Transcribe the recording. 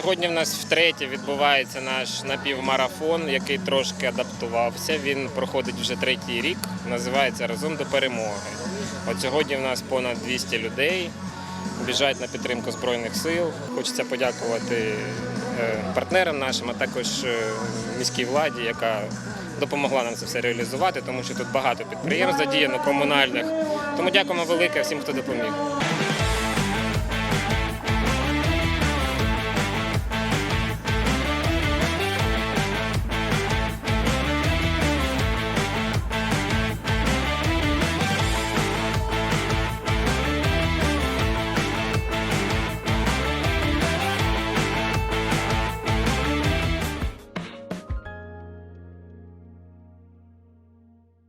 Сьогодні в нас втретє відбувається наш напівмарафон, який трошки адаптувався. Він проходить вже третій рік, називається Разом до перемоги. От сьогодні в нас понад 200 людей біжать на підтримку Збройних сил. Хочеться подякувати е, партнерам нашим, а також е, міській владі, яка допомогла нам це все реалізувати, тому що тут багато підприємств задіяно комунальних. Тому дякуємо велике всім, хто допоміг.